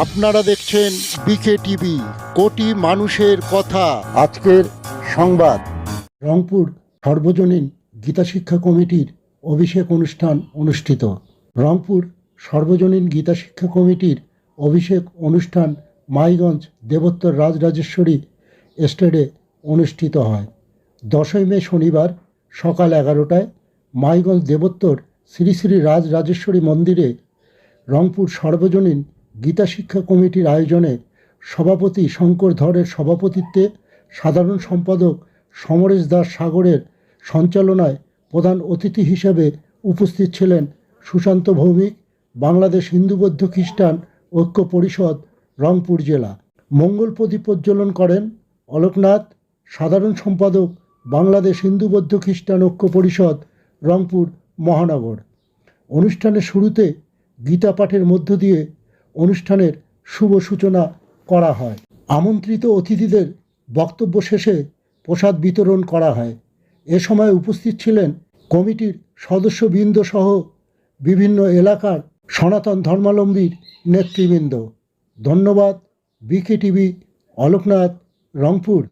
আপনারা দেখছেন বিকে টিভি, কোটি মানুষের কথা। আজকের সংবাদ। রংপুর সর্বজনীন গীতা শিক্ষা কমিটির অভিষেক অনুষ্ঠান অনুষ্ঠিত। রংপুর সর্বজনীন গীতা শিক্ষা কমিটির অভিষেক অনুষ্ঠান মাইগঞ্জ দেবোত্তর রাজরাজেশ্বরী এস্টেটে অনুষ্ঠিত হয়। দশই মে শনিবার সকাল এগারোটায় মাইগঞ্জ দেবোত্তর শ্রী শ্রী রাজরাজেশ্বরী মন্দিরে রংপুর সর্বজনীন গীতা শিক্ষা কমিটির আয়োজনে সভাপতি শঙ্কর ধরের সভাপতিত্বে সাধারণ সম্পাদক সমরেশ দাস সাগরের সঞ্চালনায় প্রধান অতিথি হিসেবে উপস্থিত ছিলেন সুশান্ত ভৌমিক, বাংলাদেশ হিন্দু বৌদ্ধ খ্রিস্টান ঐক্য পরিষদ, রংপুর জেলা। মঙ্গল প্রদীপ প্রজ্বলন করেন অলোকনাথ, সাধারণ সম্পাদক বাংলাদেশ হিন্দু বৌদ্ধ খ্রিস্টান ঐক্য পরিষদ, রংপুর মহানগর। অনুষ্ঠানের শুরুতে গীতা পাঠের মধ্য দিয়ে অনুষ্ঠানের শুভ সূচনা করা হয়। আমন্ত্রিত অতিথিদের বক্তব্য শেষে প্রসাদ বিতরণ করা হয়। এ সময় উপস্থিত ছিলেন কমিটির সদস্যবৃন্দ সহ বিভিন্ন এলাকার সনাতন ধর্মাবলম্বীর নেতৃবৃন্দ। ধন্যবাদ। B K TV Aloknath, Rangpur.